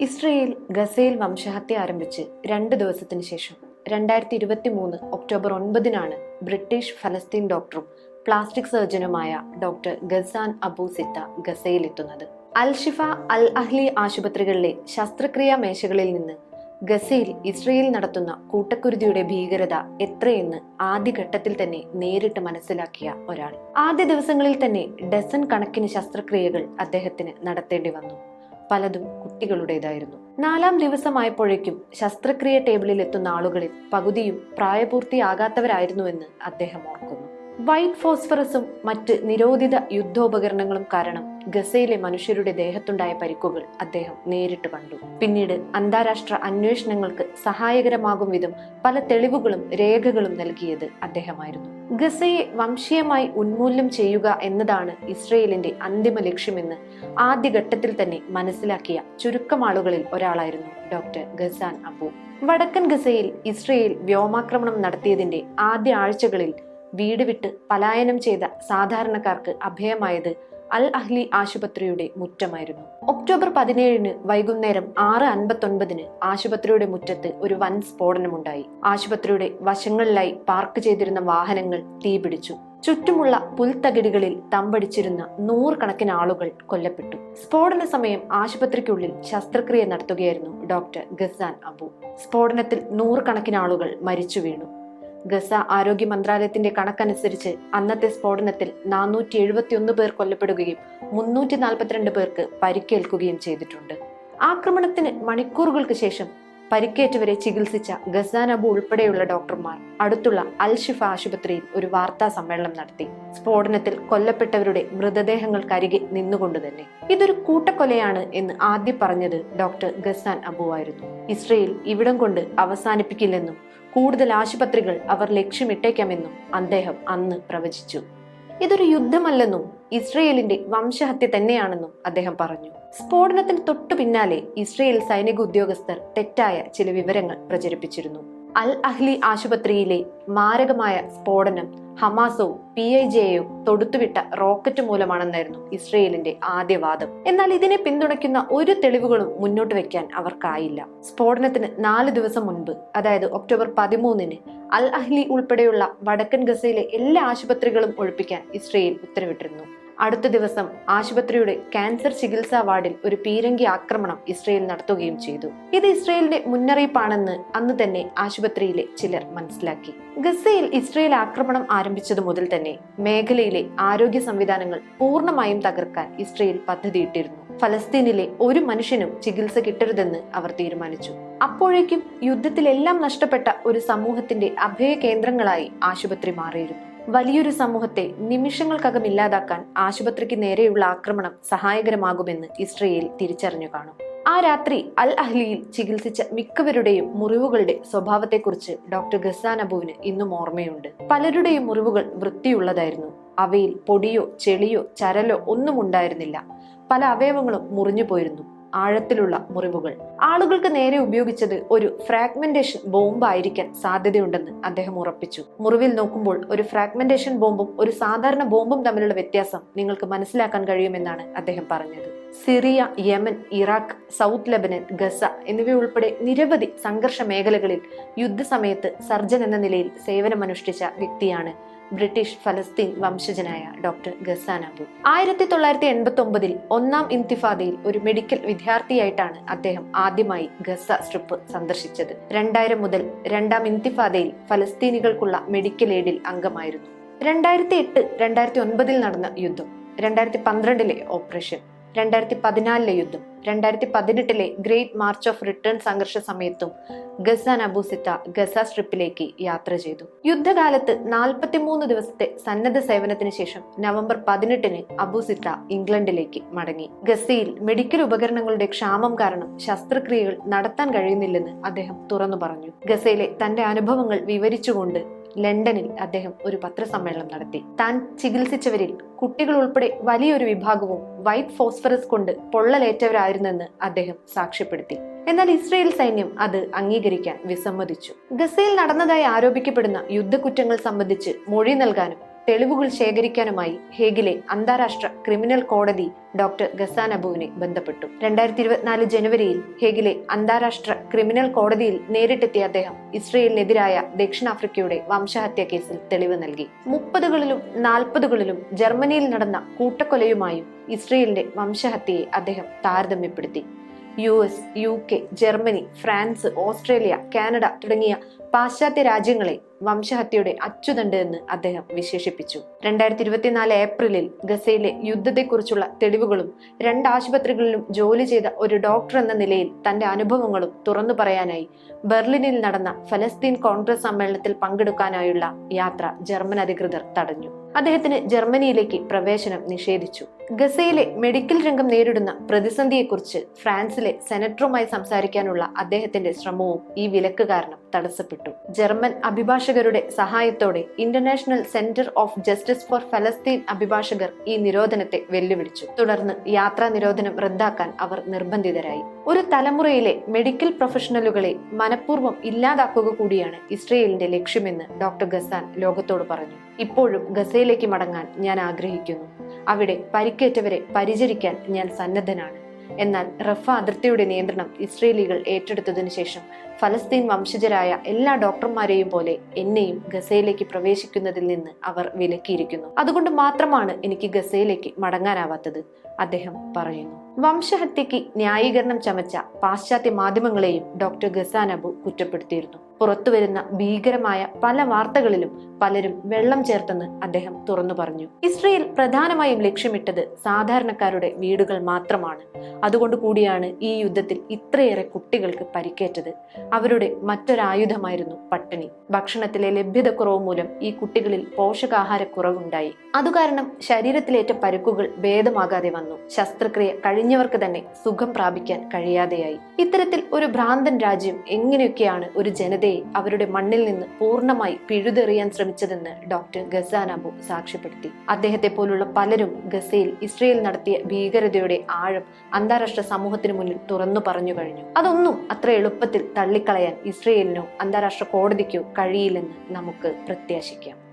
Israel ഗസയിൽ വംശഹത്യ ആരംഭിച്ച് രണ്ട് ദിവസത്തിന് ശേഷം രണ്ടായിരത്തി ഇരുപത്തി മൂന്ന് ഒക്ടോബർ ഒൻപതിനാണ് ബ്രിട്ടീഷ് ഫലസ്തീൻ ഡോക്ടറും പ്ലാസ്റ്റിക് സർജനുമായ ഡോക്ടർ ഗസാൻ അബു സിത്ത ഗസയിലെത്തുന്നത്. അൽ ഷിഫ അൽ അഹ്ലി ആശുപത്രികളിലെ ശസ്ത്രക്രിയാ മേശകളിൽ നിന്ന് ഗസയിൽ ഇസ്രയേൽ നടത്തുന്ന കൂട്ടക്കുരുതിയുടെ ഭീകരത എത്രയെന്ന് ആദ്യഘട്ടത്തിൽ തന്നെ നേരിട്ട് മനസ്സിലാക്കിയ ഒരാൾ. ആദ്യ ദിവസങ്ങളിൽ തന്നെ ഡസൻ കണക്കിന് ശസ്ത്രക്രിയകൾ അദ്ദേഹത്തിന് നടത്തേണ്ടി വന്നു. പലതും കുട്ടികളുടേതായിരുന്നു. നാലാം ദിവസമായപ്പോഴേക്കും ശസ്ത്രക്രിയ ടേബിളിൽ എത്തുന്ന ആളുകളിൽ പകുതിയും പ്രായപൂർത്തിയാകാത്തവരായിരുന്നുവെന്ന് അദ്ദേഹം ഓർക്കുന്നു. വൈറ്റ് ഫോസ്ഫറസും മറ്റ് നിരോധിത യുദ്ധോപകരണങ്ങളും കാരണം ഗസയിലെ മനുഷ്യരുടെ ദേഹത്തുണ്ടായ പരിക്കുകൾ അദ്ദേഹം നേരിട്ട് കണ്ടു. പിന്നീട് അന്താരാഷ്ട്ര അന്വേഷണങ്ങൾക്ക് സഹായകരമാകും വിധം പല തെളിവുകളും രേഖകളും നൽകിയത് അദ്ദേഹമായിരുന്നു. ഗസയെ വംശീയമായി ഉന്മൂലനം ചെയ്യുക എന്നതാണ് ഇസ്രയേലിന്റെ അന്തിമ ലക്ഷ്യമെന്ന് ആദ്യഘട്ടത്തിൽ തന്നെ മനസ്സിലാക്കിയ ചുരുക്കം ആളുകളിൽ ഒരാളായിരുന്നു ഡോക്ടർ ഗസാൻ അബു. വടക്കൻ ഗസയിൽ ഇസ്രയേൽ വ്യോമാക്രമണം നടത്തിയതിന്റെ ആദ്യ ആഴ്ചകളിൽ വീട് വിട്ട് പലായനം ചെയ്ത സാധാരണക്കാർക്ക് അഭയമായത് അൽ അഹ്ലി ആശുപത്രിയുടെ മുറ്റമായിരുന്നു. ഒക്ടോബർ പതിനേഴിന് വൈകുന്നേരം ആറ് അൻപത്തൊൻപതിന് ആശുപത്രിയുടെ മുറ്റത്ത് ഒരു വൻ സ്ഫോടനമുണ്ടായി. ആശുപത്രിയുടെ വശങ്ങളിലായി പാർക്ക് ചെയ്തിരുന്ന വാഹനങ്ങൾ തീപിടിച്ചു ചുറ്റുമുള്ള പുൽത്തകിടികളിൽ തമ്പടിച്ചിരുന്ന നൂറുകണക്കിന് ആളുകൾ കൊല്ലപ്പെട്ടു. സ്ഫോടന സമയം ആശുപത്രിക്കുള്ളിൽ ശസ്ത്രക്രിയ നടത്തുകയായിരുന്നു ഡോക്ടർ ഗസാൻ അബു. സ്ഫോടനത്തിൽ നൂറുകണക്കിന് ആളുകൾ മരിച്ചു വീണു ഗസ ആരോഗ്യ മന്ത്രാലയത്തിന്റെ കണക്കനുസരിച്ച് അന്നത്തെ സ്ഫോടനത്തിൽ നാനൂറ്റി എഴുപത്തിയൊന്ന് പേർ കൊല്ലപ്പെടുകയും മുന്നൂറ്റി നാൽപ്പത്തിരണ്ട് പേർക്ക് പരിക്കേൽക്കുകയും ചെയ്തിട്ടുണ്ട്. ആക്രമണത്തിന് മണിക്കൂറുകൾക്ക് ശേഷം പരിക്കേറ്റവരെ ചികിത്സിച്ച ഗസാനബു ഉൾപ്പെടെയുള്ള ഡോക്ടർമാർ അടുത്തുള്ള അൽ ഷിഫ ആശുപത്രിയിൽ ഒരു വാർത്താ സമ്മേളനം നടത്തി. സ്ഫോടനത്തിൽ കൊല്ലപ്പെട്ടവരുടെ മൃതദേഹങ്ങൾക്കരികെ നിന്നുകൊണ്ട് തന്നെ. ഇതൊരു കൂട്ടക്കൊലയാണ് എന്ന് ആദ്യം പറഞ്ഞത് ഡോക്ടർ ഗസാൻ അബു ആയിരുന്നു. ഇസ്രയേൽ ഇവിടം കൊണ്ട് അവസാനിപ്പിക്കില്ലെന്നും കൂടുതൽ ആശുപത്രികൾ അവർ ലക്ഷ്യമിട്ടേക്കാമെന്നും അദ്ദേഹം അന്ന് പ്രവചിച്ചു. ഇതൊരു യുദ്ധമല്ലെന്നും ഇസ്രയേലിന്റെ വംശഹത്യ തന്നെയാണെന്നും അദ്ദേഹം പറഞ്ഞു. സ്ഫോടനത്തിന് തൊട്ടു പിന്നാലെ ഇസ്രയേൽ സൈനിക ഉദ്യോഗസ്ഥർ തെറ്റായ ചില വിവരങ്ങൾ പ്രചരിപ്പിച്ചിരുന്നു. അൽ അഹ്ലി ആശുപത്രിയിലെ മാരകമായ സ്ഫോടനം ഹമാസോ പി ഐ ജെയോ തൊടുത്തുവിട്ട റോക്കറ്റ് മൂലമാണെന്നായിരുന്നു ഇസ്രയേലിന്റെ ആദ്യ വാദം. എന്നാൽ ഇതിനെ പിന്തുണയ്ക്കുന്ന ഒരു തെളിവുകളും മുന്നോട്ട് വെക്കാൻ അവർക്കായില്ല. സ്ഫോടനത്തിന് നാല് ദിവസം മുൻപ് അതായത് ഒക്ടോബർ പതിമൂന്നിന് അൽ അഹ്ലി ഉൾപ്പെടെയുള്ള വടക്കൻ ഗസയിലെ എല്ലാ ആശുപത്രികളും ഒഴിപ്പിക്കാൻ ഇസ്രയേൽ ഉത്തരവിട്ടിരുന്നു. അടുത്ത ദിവസം ആശുപത്രിയുടെ ക്യാൻസർ ചികിത്സാ വാർഡിൽ ഒരു പീരങ്കി ആക്രമണം ഇസ്രയേൽ നടത്തുകയും ചെയ്തു. ഇത് ഇസ്രയേലിന്റെ മുന്നറിയിപ്പാണെന്ന് അന്ന് തന്നെ ആശുപത്രിയിലെ ചിലർ മനസ്സിലാക്കി. ഗസയിൽ ഇസ്രയേൽ ആക്രമണം ആരംഭിച്ചതു മുതൽ തന്നെ മേഖലയിലെ ആരോഗ്യ സംവിധാനങ്ങൾ പൂർണമായും തകർക്കാൻ ഇസ്രയേൽ പദ്ധതിയിട്ടിരുന്നു. ഫലസ്തീനിലെ ഒരു മനുഷ്യനും ചികിത്സ കിട്ടരുതെന്ന് അവർ തീരുമാനിച്ചു. അപ്പോഴേക്കും യുദ്ധത്തിലെല്ലാം നഷ്ടപ്പെട്ട ഒരു സമൂഹത്തിന്റെ അഭയ കേന്ദ്രങ്ങളായി ആശുപത്രി മാറിയിരുന്നു. വലിയൊരു സമൂഹത്തെ നിമിഷങ്ങൾക്കകം ഇല്ലാതാക്കാൻ ആശുപത്രിക്ക് നേരെയുള്ള ആക്രമണം സഹായകരമാകുമെന്ന് ഇസ്രയേൽ തിരിച്ചറിഞ്ഞു കാണും. ആ രാത്രി അൽ അഹ്ലിയിൽ ചികിത്സിച്ച മിക്കവരുടെയും മുറിവുകളുടെ സ്വഭാവത്തെക്കുറിച്ച് ഡോക്ടർ ഗസാൻ അബുവിന് ഇന്നും ഓർമ്മയുണ്ട്. പലരുടെയും മുറിവുകൾ വൃത്തിയുള്ളതായിരുന്നു. അവയിൽ പൊടിയോ ചെളിയോ ചരലോ ഒന്നും ഉണ്ടായിരുന്നില്ല. പല അവയവങ്ങളും മുറിഞ്ഞു പോയിരുന്നു ആഴത്തിലുള്ള മുറിവുകൾ. ആളുകൾക്ക് നേരെ ഉപയോഗിച്ചത് ഒരു ഫ്രാഗ്മെന്റേഷൻ ബോംബ് ആയിരിക്കാൻ സാധ്യതയുണ്ടെന്ന് അദ്ദേഹം ഉറപ്പിച്ചു. മുറിവിൽ നോക്കുമ്പോൾ ഒരു ഫ്രാഗ്മെന്റേഷൻ ബോംബും ഒരു സാധാരണ ബോംബും തമ്മിലുള്ള വ്യത്യാസം നിങ്ങൾക്ക് മനസ്സിലാക്കാൻ കഴിയുമെന്നാണ് അദ്ദേഹം പറഞ്ഞത്. Syria Yemen Iraq South Lebanon Gaza എന്നിവയുൾപ്പെടെ നിരവധി സംഘർഷ മേഖലകളിൽ യുദ്ധസമയത്ത് സർജൻ എന്ന നിലയിൽ സേവനമനുഷ്ഠിച്ച വ്യക്തിയാണ് ബ്രിട്ടീഷ് ഫലസ്തീൻ വംശജനായ ഡോക്ടർ ഗസാൻ അബു. ആയിരത്തി തൊള്ളായിരത്തി എൺപത്തി ഒമ്പതിൽ ഒന്നാം ഇന്തിഫാദയിൽ ഒരു മെഡിക്കൽ വിദ്യാർത്ഥിയായിട്ടാണ് അദ്ദേഹം ആദ്യമായി ഗസ സ്ട്രിപ്പ് സന്ദർശിച്ചത്. രണ്ടായിരം മുതൽ രണ്ടാം ഇന്തിഫാദയിൽ ഫലസ്തീനികൾക്കുള്ള മെഡിക്കൽ എയ്ഡിൽ അംഗമായിരുന്നു. രണ്ടായിരത്തി എട്ട് രണ്ടായിരത്തി ഒൻപതിൽ നടന്ന യുദ്ധം. രണ്ടായിരത്തി പന്ത്രണ്ടിലെ ഓപ്പറേഷൻ. രണ്ടായിരത്തി പതിനാലിലെ യുദ്ധം. രണ്ടായിരത്തി പതിനെട്ടിലെ ഗ്രേറ്റ് മാർച്ച് ഓഫ് റിട്ടേൺ സംഘർഷ സമയത്തും ഗസ നബൂസിറ്റ ഗസ സ്ട്രിപ്പിലേക്ക് യാത്ര ചെയ്തു. യുദ്ധകാലത്ത് നാൽപ്പത്തിമൂന്ന് ദിവസത്തെ സന്നദ്ധ സേവനത്തിന് ശേഷം നവംബർ പതിനെട്ടിന് അബൂസിത്ത ഇംഗ്ലണ്ടിലേക്ക് മടങ്ങി. ഗസയിൽ മെഡിക്കൽ ഉപകരണങ്ങളുടെ ക്ഷാമം കാരണം ശസ്ത്രക്രിയകൾ നടത്താൻ കഴിയുന്നില്ലെന്ന് അദ്ദേഹം തുറന്നു പറഞ്ഞു. ഗസയിലെ തന്റെ അനുഭവങ്ങൾ വിവരിച്ചുകൊണ്ട് ലണ്ടനിൽ അദ്ദേഹം ഒരു പത്രസമ്മേളനം നടത്തി. താൻ ചികിത്സിച്ചവരിൽ കുട്ടികൾ ഉൾപ്പെടെ വലിയൊരു വിഭാഗവും വൈറ്റ് ഫോസ്ഫറസ് കൊണ്ട് പൊള്ളലേറ്റവരായിരുന്നെന്ന് അദ്ദേഹം സാക്ഷ്യപ്പെടുത്തി. എന്നാൽ ഇസ്രയേൽ സൈന്യം അത് അംഗീകരിക്കാൻ വിസമ്മതിച്ചു. ഗസയിൽ നടന്നതായി ആരോപിക്കപ്പെടുന്ന യുദ്ധക്കുറ്റങ്ങൾ സംബന്ധിച്ച് മൊഴി നൽകാനും തെളിവുകൾ ശേഖരിക്കാനുമായി ഹേഗിലെ അന്താരാഷ്ട്ര ക്രിമിനൽ കോടതി ഡോക്ടർ ഗസാൻ അബുവിനെ ബന്ധപ്പെട്ടു. രണ്ടായിരത്തി ഇരുപത്തിനാല് ജനുവരിയിൽ ഹേഗിലെ അന്താരാഷ്ട്ര ക്രിമിനൽ കോടതിയിൽ നേരിട്ടെത്തിയ അദ്ദേഹം ഇസ്രയേലിനെതിരായ ദക്ഷിണാഫ്രിക്കയുടെ വംശഹത്യ കേസിൽ തെളിവ് നൽകി. മുപ്പതുകളിലും നാൽപ്പതുകളിലും ജർമ്മനിയിൽ നടന്ന കൂട്ടക്കൊലയുമായും ഇസ്രയേലിന്റെ വംശഹത്യയെ അദ്ദേഹം താരതമ്യപ്പെടുത്തി. U S U K Germany France Australia Canada തുടങ്ങിയ പാശ്ചാത്യ രാജ്യങ്ങളെ വംശഹത്യയുടെ അച്ചുതണ്ട് എന്ന് അദ്ദേഹം വിശേഷിപ്പിച്ചു. രണ്ടായിരത്തി ഇരുപത്തിനാല് ഏപ്രിലിൽ ഗസയിലെ യുദ്ധത്തെക്കുറിച്ചുള്ള തെളിവുകളും രണ്ട് ആശുപത്രികളിലും ജോലി ചെയ്ത ഒരു ഡോക്ടർ എന്ന നിലയിൽ തന്റെ അനുഭവങ്ങളും തുറന്നു പറയാനായി ബെർലിനിൽ നടന്ന ഫലസ്തീൻ കോൺഗ്രസ് സമ്മേളനത്തിൽ പങ്കെടുക്കാനായുള്ള യാത്ര ജർമ്മൻ അധികൃതർ തടഞ്ഞു. അദ്ദേഹത്തിന് ജർമ്മനിയിലേക്ക് പ്രവേശനം നിഷേധിച്ചു. ഗസയിലെ മെഡിക്കൽ രംഗം നേരിടുന്ന പ്രതിസന്ധിയെക്കുറിച്ച് ഫ്രാൻസിലെ സെനറ്ററുമായി സംസാരിക്കാനുള്ള അദ്ദേഹത്തിന്റെ ശ്രമവും ഈ വിലക്ക് കാരണം തടസ്സപ്പെട്ടു. ജർമ്മൻ അഭിഭാഷകരുടെ സഹായത്തോടെ international centre of justice for ഫലസ്തീൻ അഭിഭാഷകർ ഈ നിരോധനത്തെ വെല്ലുവിളിച്ചു. തുടർന്ന് യാത്രാ നിരോധനം റദ്ദാക്കാൻ അവർ നിർബന്ധിതരായി. ഒരു തലമുറയിലെ മെഡിക്കൽ പ്രൊഫഷണലുകളെ മനഃപൂർവം ഇല്ലാതാക്കുക കൂടിയാണ് ഇസ്രയേലിന്റെ ലക്ഷ്യമെന്ന് ഡോക്ടർ ഗസാൻ ലോകത്തോട് പറഞ്ഞു. ഇപ്പോഴും ഗസയിലേക്ക് മടങ്ങാൻ ഞാൻ ആഗ്രഹിക്കുന്നു. അവിടെ പരിക്കേറ്റവരെ പരിചരിക്കാൻ ഞാൻ സന്നദ്ധനാണ്. എന്നാൽ റഫ അതിർത്തിയുടെ നിയന്ത്രണം ഇസ്രേലികൾ ഏറ്റെടുത്തതിനു ശേഷം ഫലസ്തീൻ വംശജരായ എല്ലാ ഡോക്ടർമാരെയും പോലെ എന്നെയും ഗസയിലേക്ക് പ്രവേശിക്കുന്നതിൽ നിന്ന് അവർ വിലക്കിയിരിക്കുന്നു. അതുകൊണ്ട് മാത്രമാണ് എനിക്ക് ഗസയിലേക്ക് മടങ്ങാനാവാത്തത് അദ്ദേഹം പറയുന്നു. വംശഹത്യക്ക് ന്യായീകരണം ചമച്ച പാശ്ചാത്യ മാധ്യമങ്ങളെയും ഡോക്ടർ ഗസാനബു കുറ്റപ്പെടുത്തിയിരുന്നു. പുറത്തുവരുന്ന ഭീകരമായ പല വാർത്തകളിലും പലരും വെള്ളം ചേർത്തെന്ന് അദ്ദേഹം തുറന്നു പറഞ്ഞു. ഇസ്രയേൽ പ്രധാനമായും ലക്ഷ്യമിട്ടത് സാധാരണക്കാരുടെ വീടുകൾ മാത്രമാണ്. അതുകൊണ്ട് കൂടിയാണ് ഈ യുദ്ധത്തിൽ ഇത്രയേറെ കുട്ടികൾക്ക് പരിക്കേറ്റത്. അവരുടെ മറ്റൊരായുധമായിരുന്നു പട്ടിണി. ഭക്ഷണത്തിലെ ലഭ്യതക്കുറവ് മൂലം ഈ കുട്ടികളിൽ പോഷകാഹാരക്കുറവുണ്ടായി. അതുകാരണം ശരീരത്തിലേറ്റ പരുക്കുകൾ ഭേദമാകാതെ വന്നു. ശസ്ത്രക്രിയ കഴിഞ്ഞവർക്ക് തന്നെ സുഖം പ്രാപിക്കാൻ കഴിയാതെയായി. ഇത്തരത്തിൽ ഒരു ഭ്രാന്തൻ രാജ്യം എങ്ങനെയൊക്കെയാണ് ഒരു ജനതയെ അവരുടെ മണ്ണിൽ നിന്ന് പൂർണമായി പിഴുതെറിയാൻ ശ്രമിച്ചതെന്ന് ഡോക്ടർ ഗസാനാബു സാക്ഷ്യപ്പെടുത്തി. അദ്ദേഹത്തെ പോലുള്ള പലരും ഗസയിൽ ഇസ്രയേൽ നടത്തിയ ഭീകരതയുടെ ആഴം അന്താരാഷ്ട്ര സമൂഹത്തിന് മുന്നിൽ തുറന്നു പറഞ്ഞു കഴിഞ്ഞു. അതൊന്നും അത്ര എളുപ്പത്തിൽ തള്ളിക്കളയാൻ ഇസ്രയേലിനോ അന്താരാഷ്ട്ര കോടതിക്കോ കഴിയില്ലെന്ന് നമുക്ക് പ്രത്യാശിക്കാം.